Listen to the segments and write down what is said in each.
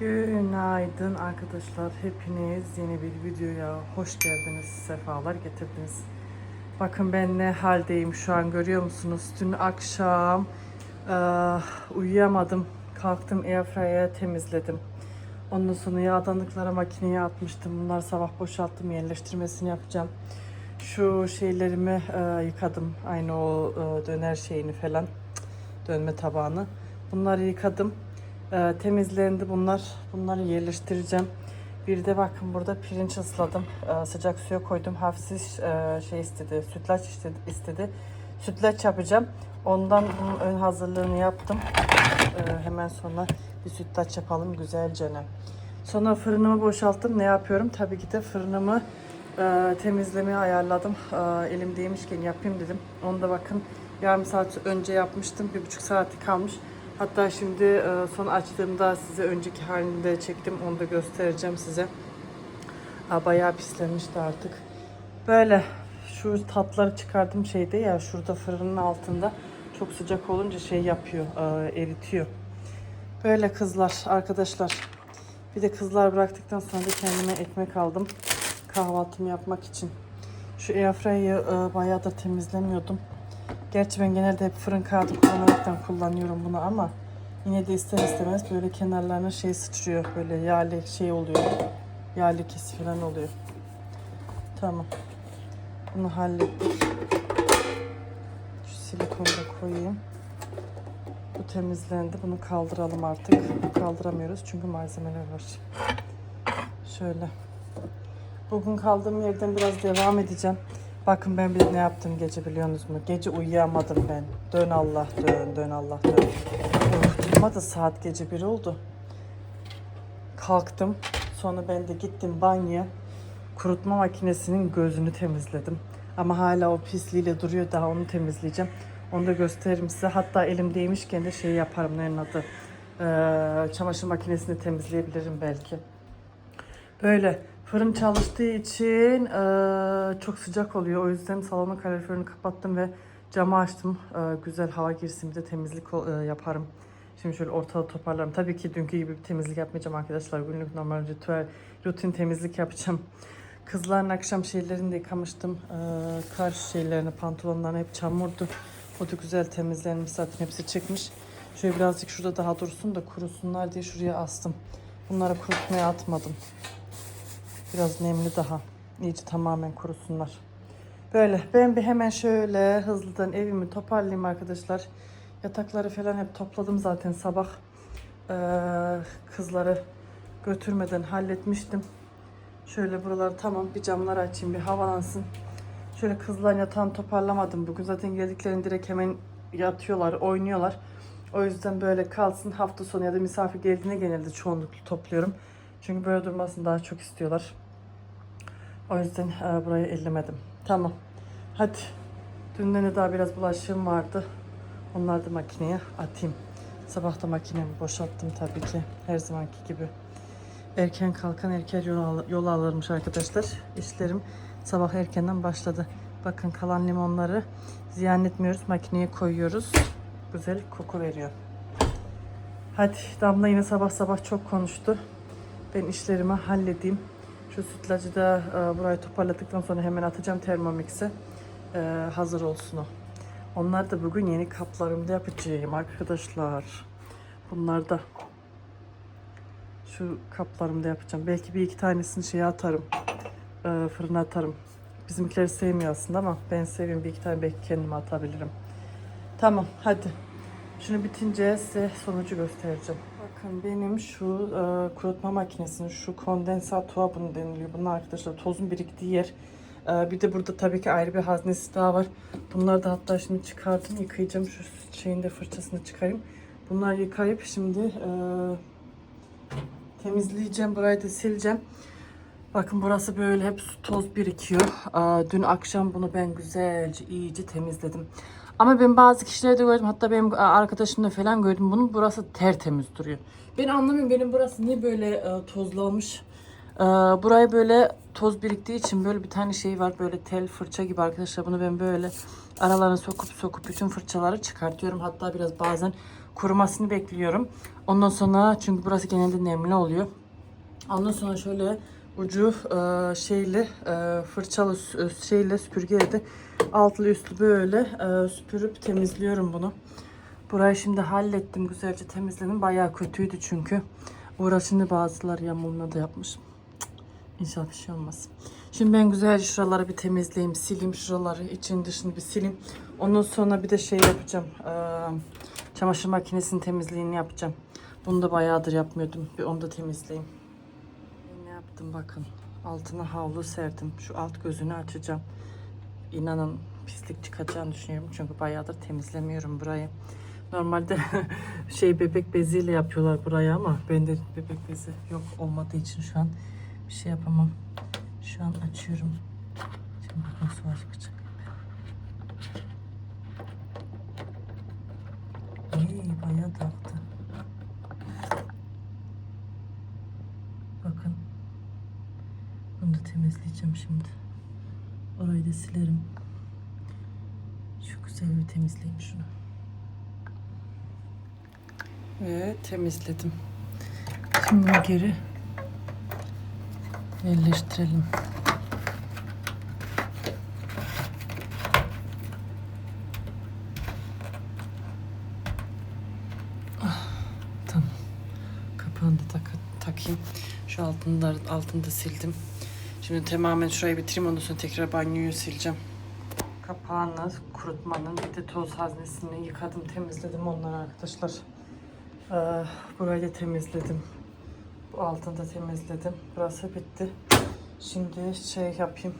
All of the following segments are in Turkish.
Günaydın arkadaşlar. Hepiniz yeni bir videoya hoş geldiniz. Sefalar getirdiniz. Bakın ben ne haldeyim şu an görüyor musunuz? Dün akşam eee, uyuyamadım. Kalktım airfryer'ı temizledim. Ondan sonra yağdanlıklara makineye atmıştım. Bunlar sabah boşalttım. Yerleştirmesini yapacağım. Şu şeylerimi eee, yıkadım. Aynı o eee, döner şeyini falan. Dönme tabağını. Bunları yıkadım. Ee, temizlendi bunlar. Bunları yerleştireceğim. Bir de bakın burada pirinç ısladım. Ee, sıcak suya koydum. Hafif e, şey istedi. Sütlaç istedi. istedi. Sütlaç yapacağım. Ondan bunun ön hazırlığını yaptım. Ee, hemen sonra bir sütlaç yapalım güzelce. Sonra fırınımı boşalttım. Ne yapıyorum? Tabii ki de fırınımı e, temizlemeye ayarladım. E, elimdeymişken yapayım dedim. Onu da bakın yarım saat önce yapmıştım. Bir buçuk saati kalmış. Hatta şimdi e, son açtığımda size önceki halinde çektim. Onu da göstereceğim size. Aa, bayağı pislenmişti artık. Böyle şu tatları çıkardım şeyde ya şurada fırının altında çok sıcak olunca şey yapıyor, e, eritiyor. Böyle kızlar arkadaşlar. Bir de kızlar bıraktıktan sonra da kendime ekmek aldım. Kahvaltımı yapmak için. Şu airfryer'ı e, bayağı da temizlemiyordum. Gerçi ben genelde hep fırın kağıdı kullanaraktan kullanıyorum bunu ama yine de ister istemez böyle kenarlarına şey sıçrıyor. Böyle yağ şey oluyor. Yağ lekesi falan oluyor. Tamam. Bunu hallettik. Şu silikonu da koyayım. Bu temizlendi. Bunu kaldıralım artık. Kaldıramıyoruz çünkü malzemeler var. Şöyle. Bugün kaldığım yerden biraz devam edeceğim. Bakın ben bir ne yaptım gece biliyorsunuz mu? Gece uyuyamadım ben. Dön Allah dön, dön Allah dön. Uyutulmadı saat gece bir oldu. Kalktım. Sonra ben de gittim banyoya. Kurutma makinesinin gözünü temizledim. Ama hala o pisliğiyle duruyor. Daha onu temizleyeceğim. Onu da gösteririm size. Hatta elimdeymişken de şey yaparım. Neyin adı? Ee, çamaşır makinesini temizleyebilirim belki. Böyle fırın çalıştığı için eee, çok sıcak oluyor. O yüzden salonun kaloriferini kapattım ve camı açtım. Eee, güzel hava girsin bir de temizlik eee, yaparım. Şimdi şöyle ortalığı toparlarım. Tabii ki dünkü gibi bir temizlik yapmayacağım arkadaşlar. Günlük normal ritüel, rutin temizlik yapacağım. Kızların akşam şeylerini de yıkamıştım. Eee kar şeylerini, pantolonlarını hep çamurdu. O da güzel temizlenmiş zaten hepsi çıkmış. Şöyle birazcık şurada daha dursun da kurusunlar diye şuraya astım. Bunları kurutmaya atmadım. Biraz nemli daha. İyice tamamen kurusunlar. Böyle ben bir hemen şöyle hızlıdan evimi toparlayayım arkadaşlar. Yatakları falan hep topladım zaten sabah. Ee, kızları götürmeden halletmiştim. Şöyle buraları tamam bir camları açayım bir havalansın. Şöyle kızların yatağını toparlamadım. Bugün zaten geldiklerinde direkt hemen yatıyorlar, oynuyorlar. O yüzden böyle kalsın hafta sonu ya da misafir geldiğinde genelde çoğunlukla topluyorum. Çünkü böyle durmasını daha çok istiyorlar. O yüzden e, burayı ellemedim. Tamam. Hadi. Dünden de daha biraz bulaşığım vardı. Onları da makineye atayım. Sabah da makinemi boşalttım tabii ki. Her zamanki gibi. Erken kalkan erken yol, al- yol alırmış arkadaşlar. İşlerim sabah erkenden başladı. Bakın kalan limonları ziyan etmiyoruz. Makineye koyuyoruz. Güzel koku veriyor. Hadi Damla yine sabah sabah çok konuştu. Ben işlerimi halledeyim. Şu sütlacı da e, burayı toparladıktan sonra hemen atacağım Thermomix'e. E, hazır olsun o. Onlar da bugün yeni kaplarımda yapacağım arkadaşlar. Bunlar da şu kaplarımda yapacağım. Belki bir iki tanesini şeye atarım. E, fırına atarım. Bizimkileri sevmiyor aslında ama ben seviyorum. Bir iki tane belki kendime atabilirim. Tamam hadi. Şunu bitince size sonucu göstereceğim. Bakın benim şu e, kurutma makinesinin şu kondensatuğa bunu deniliyor. Bunun arkadaşlar tozun biriktiği yer. E, bir de burada tabii ki ayrı bir haznesi daha var. Bunları da hatta şimdi çıkardım yıkayacağım. Şu şeyin de fırçasını çıkarayım. Bunları yıkayıp şimdi e, temizleyeceğim. Burayı da sileceğim. Bakın burası böyle hep toz birikiyor. Dün akşam bunu ben güzelce iyice temizledim. Ama ben bazı kişilerde gördüm hatta benim arkadaşımda falan gördüm bunun burası tertemiz duruyor. Ben anlamıyorum benim burası niye böyle e, tozlanmış. Buraya böyle toz biriktiği için böyle bir tane şey var böyle tel fırça gibi arkadaşlar bunu ben böyle aralarına sokup sokup bütün fırçaları çıkartıyorum. Hatta biraz bazen kurumasını bekliyorum. Ondan sonra çünkü burası genelde nemli oluyor. Ondan sonra şöyle ucu e, şeyle e, fırçalı e, şeyle süpürgeyle de altlı üstlü böyle e, süpürüp temizliyorum bunu. Burayı şimdi hallettim güzelce temizledim. Bayağı kötüydü çünkü. Uğraşını bazılar yamulma da yapmış. İnşallah bir şey olmaz. Şimdi ben güzelce şuraları bir temizleyeyim, sileyim şuraları, için dışını bir sileyim. Ondan sonra bir de şey yapacağım. e, çamaşır makinesinin temizliğini yapacağım. Bunu da bayağıdır yapmıyordum. Bir onu da temizleyeyim. Yaptım bakın. Altına havlu serdim. Şu alt gözünü açacağım. İnanın pislik çıkacağını düşünüyorum. Çünkü bayağıdır temizlemiyorum burayı. Normalde şey bebek beziyle yapıyorlar burayı ama bende bebek bezi yok olmadığı için şu an bir şey yapamam. Şu an açıyorum. Şimdi bakın su çıkacak. İyi bayağı taktı. Bakın. Bunu da temizleyeceğim şimdi. Orayı da silerim. Şu güzel bir temizleyeyim şunu. Ve temizledim. Şimdi bunu geri yerleştirelim. Ah, tamam. Kapağını da tak- takayım. Şu altını da sildim. Şimdi tamamen şurayı bitireyim ondan sonra tekrar banyoyu sileceğim. Kapağını kurutmanın bir de toz haznesini yıkadım temizledim onları arkadaşlar. Ee, burayı da temizledim. Bu altını da temizledim. Burası bitti. Şimdi şey yapayım.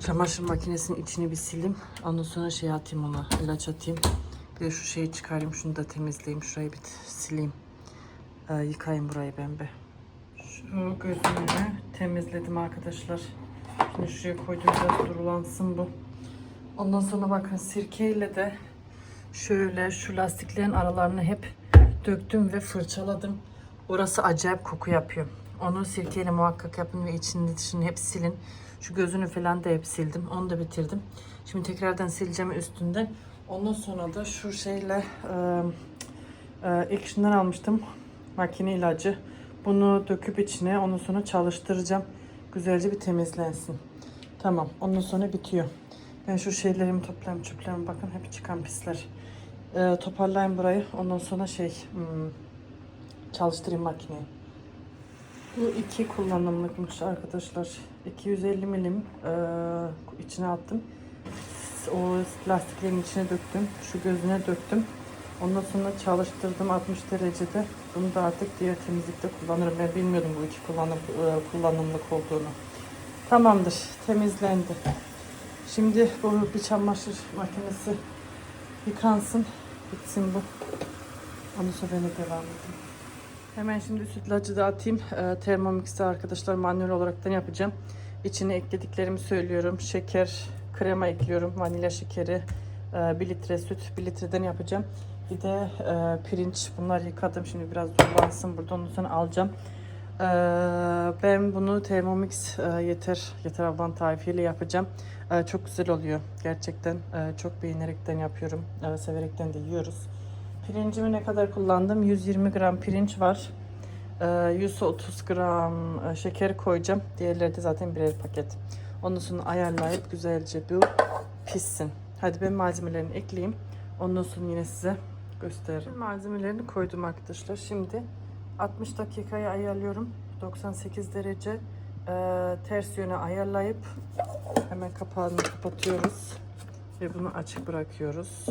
Çamaşır makinesinin içini bir sileyim. Ondan sonra şey atayım ona. ilaç atayım. Bir de şu şeyi çıkarayım. Şunu da temizleyeyim. Şurayı bir sileyim. Ee, yıkayayım burayı ben bir. Şu gözünü temizledim arkadaşlar. Şimdi şuraya koydum biraz durulansın bu. Ondan sonra bakın sirkeyle de şöyle şu lastiklerin aralarını hep döktüm ve fırçaladım. Orası acayip koku yapıyor. Onu sirkeyle muhakkak yapın ve içini dışını hep silin. Şu gözünü falan da hep sildim. Onu da bitirdim. Şimdi tekrardan sileceğim üstünden. Ondan sonra da şu şeyle e, e, ilk şundan almıştım. Makine ilacı. Bunu döküp içine ondan sonra çalıştıracağım. Güzelce bir temizlensin. Tamam. Ondan sonra bitiyor. Ben şu şeylerimi toplayayım çöplerimi bakın hep çıkan pisler. Ee, toparlayayım burayı. Ondan sonra şey hmm, çalıştırayım makineyi. Bu iki kullanımlıkmış arkadaşlar. 250 milim e, içine attım. O lastiklerin içine döktüm. Şu gözüne döktüm. Ondan sonra çalıştırdım 60 derecede. Bunu da artık diğer temizlikte kullanırım. Ben bilmiyordum bu iki kullanım, e, kullanımlık olduğunu. Tamamdır. Temizlendi. Şimdi bu bir çamaşır makinesi yıkansın. Bitsin bu. Ondan sonra ben de devam edeyim. Hemen şimdi sütlacı da atayım. Ee, Thermomix'te arkadaşlar manuel olaraktan yapacağım. İçine eklediklerimi söylüyorum. Şeker, krema ekliyorum. Vanilya şekeri, 1 litre süt, 1 litreden yapacağım. Bir de e, pirinç. Bunları yıkadım. Şimdi biraz durulansın burada. Ondan sonra alacağım. Ee, ben bunu Thermomix e, yeter yeter ablan tarifiyle yapacağım. Ee, çok güzel oluyor gerçekten. Ee, çok beğenerekten yapıyorum. Ee, severekten de yiyoruz. Pirincimi ne kadar kullandım? 120 gram pirinç var. Ee, 130 gram e, şeker koyacağım. Diğerleri de zaten birer paket. Ondan sonra ayarlayıp güzelce bu pişsin. Hadi ben malzemelerini ekleyeyim. Ondan sonra yine size gösteririm. Malzemelerini koydum arkadaşlar. Şimdi 60 dakikayı ayarlıyorum. 98 derece Ee, ters yöne ayarlayıp hemen kapağını kapatıyoruz ve bunu açık bırakıyoruz.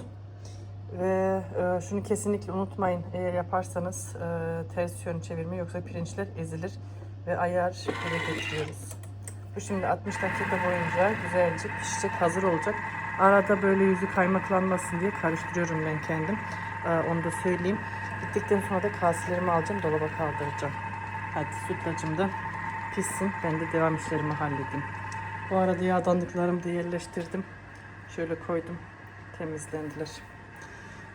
Ve e, şunu kesinlikle unutmayın. Eğer yaparsanız e, ters yön çevirme yoksa pirinçler ezilir ve ayar geri getiriyoruz. Bu şimdi 60 dakika boyunca güzelce pişecek, hazır olacak. Arada böyle yüzü kaymaklanmasın diye karıştırıyorum ben kendim. E, onu da söyleyeyim. Bittikten sonra da kaselerimi alacağım, dolaba kaldıracağım. Hadi sütlacım da pişsin. Ben de devam işlerimi halledeyim. Bu arada yağdanlıklarımı da yerleştirdim. Şöyle koydum. Temizlendiler.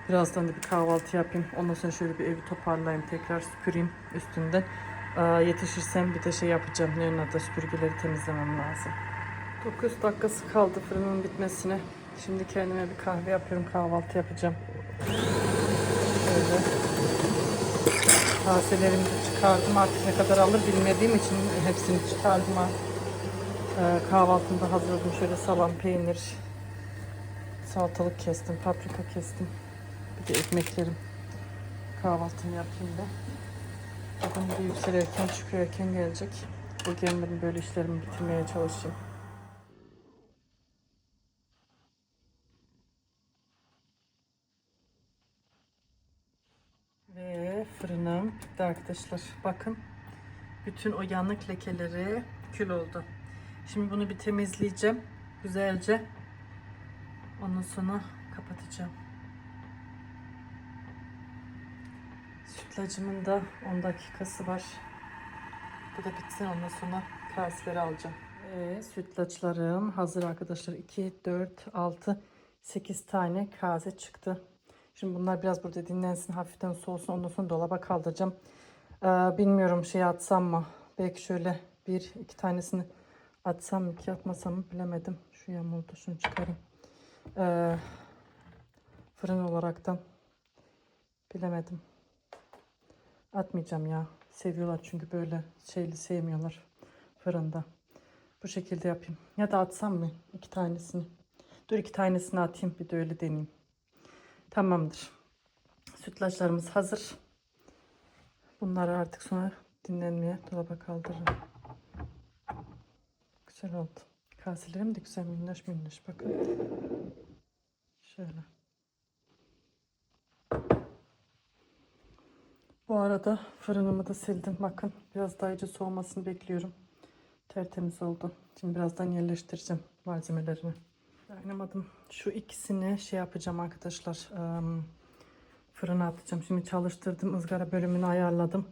Birazdan da bir kahvaltı yapayım. Ondan sonra şöyle bir evi toparlayayım. Tekrar süpüreyim üstünden. Ee, yetişirsem bir de şey yapacağım. Onun adı süpürgeleri temizlemem lazım. 9 dakikası kaldı fırının bitmesine. Şimdi kendime bir kahve yapıyorum. Kahvaltı yapacağım. Şöyle kaselerimi de çıkardım. Artık ne kadar alır bilmediğim için hepsini çıkardım. Ee, kahvaltımda hazırladım. Şöyle salam, peynir, salatalık kestim, paprika kestim. Bir de ekmeklerim. Kahvaltımı yapayım da. Bugün bir yükselirken çıkıyorken gelecek. Bugün ben böyle işlerimi bitirmeye çalışayım. Ve fırınım bitti arkadaşlar. Bakın bütün o yanık lekeleri kül oldu. Şimdi bunu bir temizleyeceğim. Güzelce. Ondan sonra kapatacağım. Sütlacımın da 10 dakikası var. Bu da bitsin ondan sonra kaseleri alacağım. Ve sütlaçlarım hazır arkadaşlar. 2, 4, 6, 8 tane kaze çıktı. Şimdi bunlar biraz burada dinlensin, hafiften soğusun. Ondan sonra dolaba kaldıracağım. Ee, bilmiyorum şey atsam mı? Belki şöyle bir iki tanesini atsam mı ki atmasam mı bilemedim. Şu yağmurda şunu çıkarayım. Ee, fırın olaraktan bilemedim. Atmayacağım ya. Seviyorlar çünkü böyle şeyli sevmiyorlar fırında. Bu şekilde yapayım. Ya da atsam mı iki tanesini? Dur iki tanesini atayım bir de öyle deneyeyim. Tamamdır. Sütlaçlarımız hazır. Bunları artık sonra dinlenmeye dolaba kaldırırım. Güzel oldu. Kaselerim de güzel minnoş minnoş bakın. Şöyle. Bu arada fırınımı da sildim. Bakın biraz daha iyice soğumasını bekliyorum. Tertemiz oldu. Şimdi birazdan yerleştireceğim malzemelerini. Dayanamadım. Şu ikisini şey yapacağım arkadaşlar. ım, Fırına atacağım. Şimdi çalıştırdım. ızgara bölümünü ayarladım.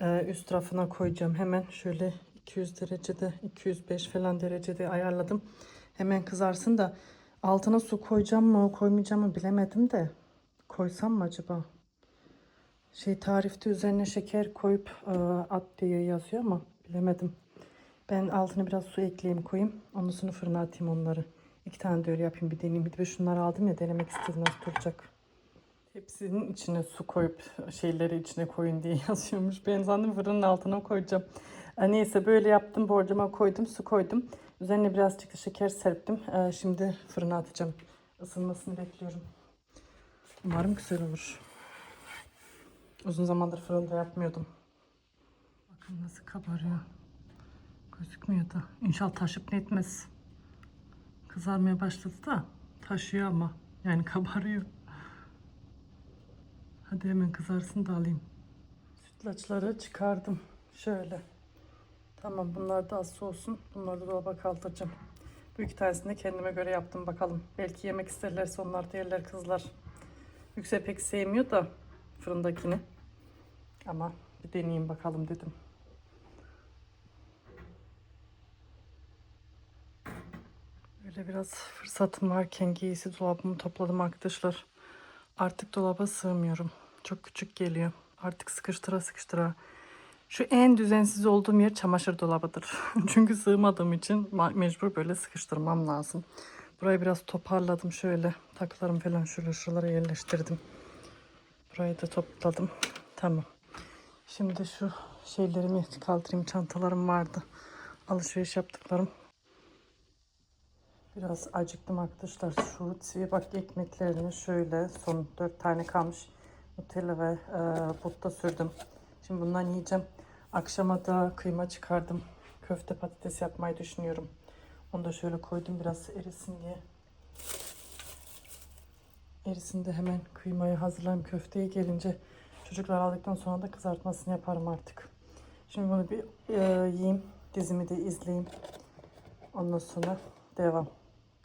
Ee, Üst tarafına koyacağım. Hemen şöyle 200 derecede 205 falan derecede ayarladım. Hemen kızarsın da altına su koyacağım mı koymayacağım mı bilemedim de. Koysam mı acaba? Şey tarifte üzerine şeker koyup e, at diye yazıyor ama bilemedim. Ben altına biraz su ekleyeyim koyayım. Ondan sonra fırına atayım onları. İki tane de öyle yapayım bir deneyeyim. Bir de şunları aldım ya denemek istedim nasıl duracak. Hepsinin içine su koyup şeyleri içine koyun diye yazıyormuş. Ben sandım fırının altına koyacağım. Neyse böyle yaptım. Borcama koydum. Su koydum. Üzerine birazcık da şeker serptim. Şimdi fırına atacağım. Isınmasını bekliyorum. Umarım güzel olur. Uzun zamandır fırında yapmıyordum. Bakın nasıl kabarıyor. Gözükmüyor da. İnşallah taşıp ne etmez. Kızarmaya başladı da taşıyor ama. Yani kabarıyor. Hadi hemen kızarsın da alayım. Sütlaçları çıkardım. Şöyle. Tamam bunlar da az soğusun. Bunları da dolaba kaldıracağım. Bu iki tanesini kendime göre yaptım bakalım. Belki yemek isterlerse onlar da yerler kızlar. Yüksel pek sevmiyor da fırındakini. Ama bir deneyeyim bakalım dedim. Böyle biraz fırsatım varken giysi dolabımı topladım arkadaşlar. Artık dolaba sığmıyorum. Çok küçük geliyor. Artık sıkıştıra sıkıştıra. Şu en düzensiz olduğum yer çamaşır dolabıdır. Çünkü sığmadığım için mecbur böyle sıkıştırmam lazım. Burayı biraz toparladım şöyle. Takılarım falan şöyle şuralara yerleştirdim. Burayı da topladım. Tamam. Şimdi şu şeylerimi kaldırayım. Çantalarım vardı. Alışveriş yaptıklarım. Biraz acıktım arkadaşlar. Şu bak ekmeklerini şöyle son 4 tane kalmış. Nutella ve e, butta sürdüm. Şimdi bundan yiyeceğim. Akşama da kıyma çıkardım. Köfte patates yapmayı düşünüyorum. Onu da şöyle koydum biraz erisin diye. Erisin de hemen kıymayı hazırlayayım. Köfteye gelince çocuklar aldıktan sonra da kızartmasını yaparım artık. Şimdi bunu bir e, yiyeyim. Dizimi de izleyeyim. Ondan sonra devam.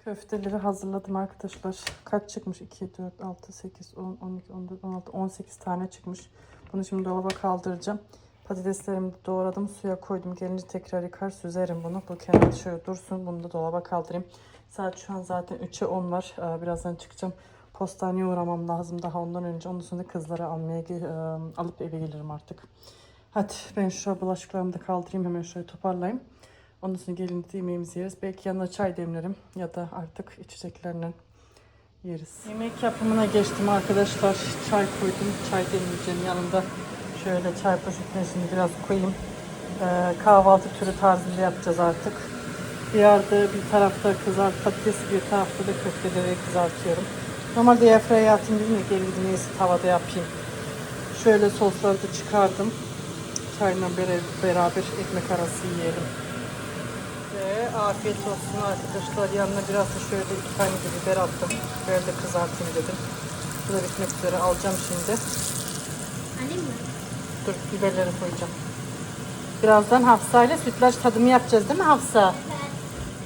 Köfteleri hazırladım arkadaşlar. Kaç çıkmış? 2, 4, 6, 8, 10, 12, 14, 16, 18 tane çıkmış. Bunu şimdi dolaba kaldıracağım. Patateslerimi doğradım. Suya koydum. Gelince tekrar yıkar süzerim bunu. Bu kenarda şöyle dursun. Bunu da dolaba kaldırayım. Saat şu an zaten 3'e 10 var. Ee, Birazdan çıkacağım. Postaneye uğramam lazım daha ondan önce. Ondan sonra kızları almaya e, alıp eve gelirim artık. Hadi ben şu bulaşıklarımı da kaldırayım. Hemen şöyle toparlayayım. Ondan sonra gelince yemeğimizi yeriz. Belki yanına çay demlerim ya da artık içeceklerle yeriz. Yemek yapımına geçtim arkadaşlar. Çay koydum. Çay demleyeceğim yanında. Şöyle çay poşetine biraz koyayım. Ee, kahvaltı türü tarzında yapacağız artık. Bir yerde bir tarafta kızart patates, bir tarafta da köfteleri kızartıyorum. Normalde airfryer'e atayım dedim de gidin neyse tavada yapayım. Şöyle sosları da çıkardım. Çayla beraber ekmek arası yiyelim. Ve afiyet olsun arkadaşlar. Yanına biraz da şöyle iki tane de biber attım. Böyle de kızartayım dedim. Bu da bitmek üzere alacağım şimdi. Alayım mı? Dur biberleri koyacağım. Birazdan Hafsa ile sütlaç tadımı yapacağız değil mi Hafsa?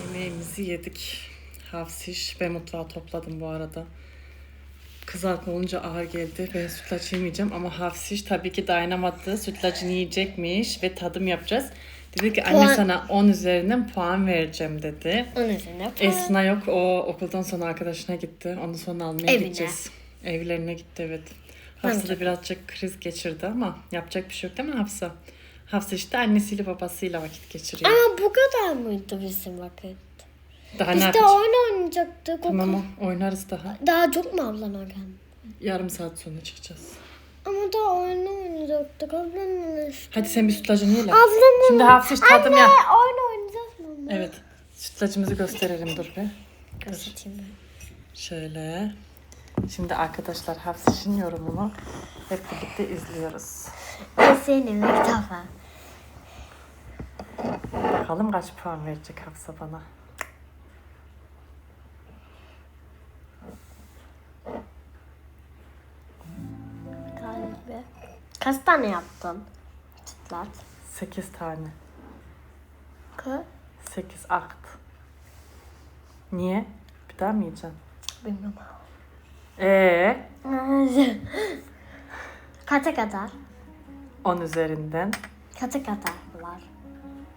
Yemeğimizi yedik. Hafsiş. Ben mutfağı topladım bu arada. Kızartma olunca ağır geldi. Ben sütlaç yemeyeceğim ama Hafsiş tabii ki dayanamadı. Sütlacını yiyecekmiş ve tadım yapacağız. Dedi ki anne Puan- sana 10 üzerinden puan vereceğim dedi. Onun üzerine Esna yok. O okuldan sonra arkadaşına gitti. Onu sonra almaya Evine. gideceğiz. Evlerine gitti evet. Hafsa da birazcık kriz geçirdi ama yapacak bir şey yok değil mi Hafsa? Hafsa işte annesiyle babasıyla vakit geçiriyor. Ama bu kadar mıydı bizim vakit? Daha ne Biz de oyun oynayacaktık. Tamam o- oynarız daha. Daha çok mu ablan organ? Yarım saat sonra çıkacağız. Ama daha oyun oynayacaktık. İşte. Hadi sen bir sütlacını ye. lan. Ablanın. Şimdi Hafsa tadım Anne yap. oyun oynayacağız mı? Evet. Sütlacımızı gösterelim dur be. Göstereyim ben. Şöyle. Şimdi arkadaşlar Hafsa'nın yorumunu hep birlikte izliyoruz. Senin defa. Bakalım kaç puan verecek Hafsa bana. Kaç tane yaptın? Çıtlat. 8 tane. Kaç? 8 akt. Niye? Bir daha mı yiyeceksin? Bilmiyorum. Ee, Kaça kadar? 10 üzerinden. Kaça kadar var?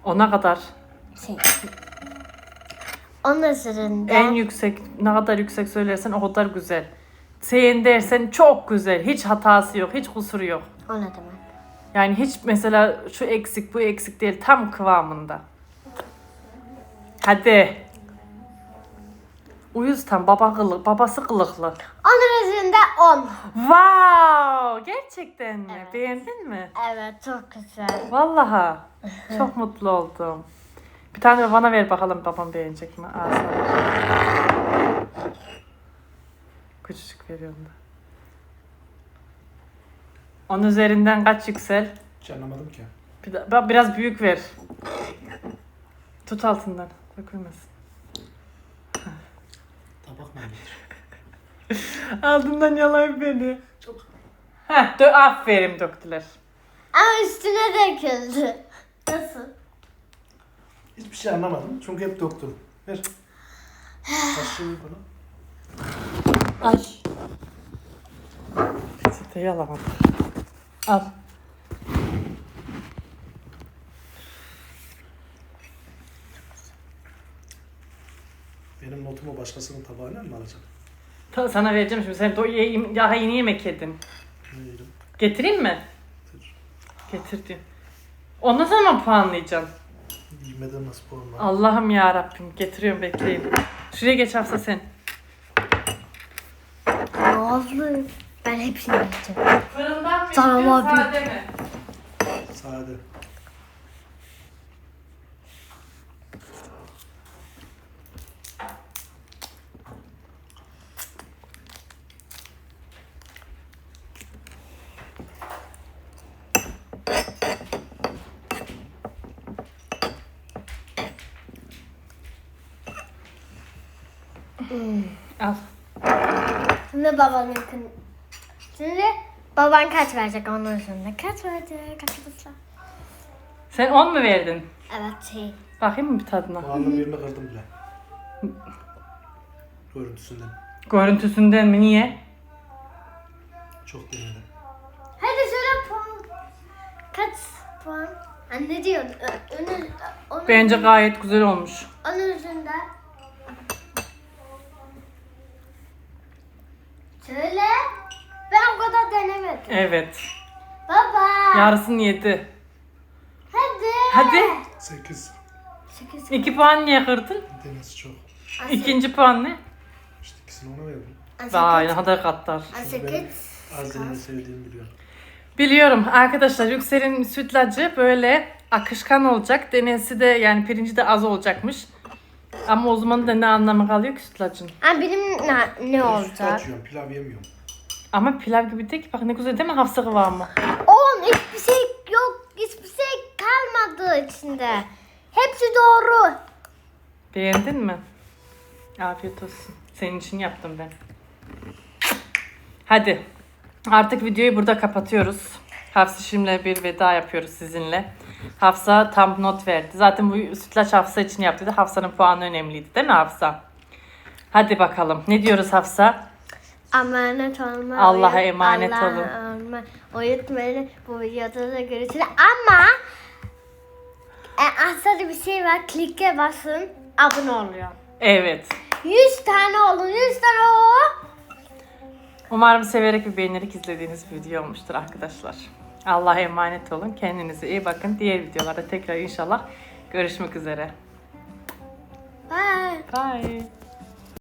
10'a kadar. Şey. Onun üzerinde. En yüksek, ne kadar yüksek söylersen o kadar güzel. Seyin dersen çok güzel. Hiç hatası yok, hiç kusuru yok. O ne demek? Yani hiç mesela şu eksik, bu eksik değil. Tam kıvamında. Hadi. Uyuz tam baba kılık, babası kılıklı. Onun üzerinde 10. Wow! Gerçekten mi? Evet. Beğendin mi? Evet çok güzel. Vallahi. Çok mutlu oldum. Bir tane de bana ver bakalım babam beğenecek mi? Aa, sana. Küçücük veriyorum da. Onun üzerinden kaç yüksel? Hiç anlamadım ki. Bir de- ba- biraz büyük ver. Tut altından. Dökülmesin. Tabak mı? Altından yalayıp beni. Çok. Heh, dö aferin döktüler. Ama üstüne döküldü. Nasıl? Hiçbir şey anlamadım. Çünkü hep doktorum. Ver. Kaşığı bana. Ay. Peçeteyi alamadım. Al. Benim notumu başkasının tabağına mı alacağım? Ta- Sana vereceğim şimdi. Sen do- daha yeni yemek yedin. Ne? Getireyim mi? Getir. Getir diyor. Ondan sonra mı puanlayacağım? Yemeden nasıl puan var? Allah'ım ya Rabbim getiriyorum bekleyin. Şuraya geç Hafsa sen. Nazlı. Ben hepsini yiyeceğim. Fırından mı Tamam istiyorsun, abi. sade mi? Sade. Al. Şimdi babanın. Şimdi baban kaç verecek onun üzerinde? Kaç verecek arkadaşlar? Sen 10 mu verdin? Evet şey. Bakayım mı bir tadına? Puanla birini kırdım bile. Görüntüsünden. Görüntüsünden mi? Niye? Çok denedim. Hadi söyle puan. Kaç puan? Anne diyor. Önü, onun, Bence gayet güzel olmuş. onun üzerinde. Söyle. Ben o kadar denemedim. Evet. Baba. Yarısını yedi. Hadi. Hadi. 8. Sekiz. 2 puan niye kırdın? Denesi çok. İkinci puan ne? İşte ikisini ona verdim. Vay ne kadar katlar. Asakit. Azze'nin sevdiğini biliyorum. Biliyorum arkadaşlar Yüksel'in sütlacı böyle akışkan olacak. Denesi de yani pirinci de az olacakmış. Ama o zaman da ne anlamı kalıyor ki sütlacın? Ama benim ne, ne olacak? açıyorum, pilav yemiyorum. Ama pilav gibi değil ki. Bak ne güzel değil mi hafsa kıvamı? Oğlum hiçbir şey yok. Hiçbir şey kalmadı içinde. Hepsi doğru. Beğendin mi? Afiyet olsun. Senin için yaptım ben. Hadi. Artık videoyu burada kapatıyoruz. Hafsa şimdi bir veda yapıyoruz sizinle. Hafsa tam not verdi. Zaten bu sütlaç Hafsa için yaptıydı. Hafsa'nın puanı önemliydi değil mi Hafsa? Hadi bakalım. Ne diyoruz Hafsa? Emanet olma. Allah'a emanet Allah'a olun. olma. Uyutmayın. Bu videoda da görüşürüz. Ama e, aslında bir şey var. Klike basın. Abone oluyor. Evet. 100 tane olun. 100 tane o. Umarım severek ve beğenerek izlediğiniz bir video olmuştur arkadaşlar. Allah'a emanet olun. Kendinize iyi bakın. Diğer videolarda tekrar inşallah görüşmek üzere. Bye. Bye.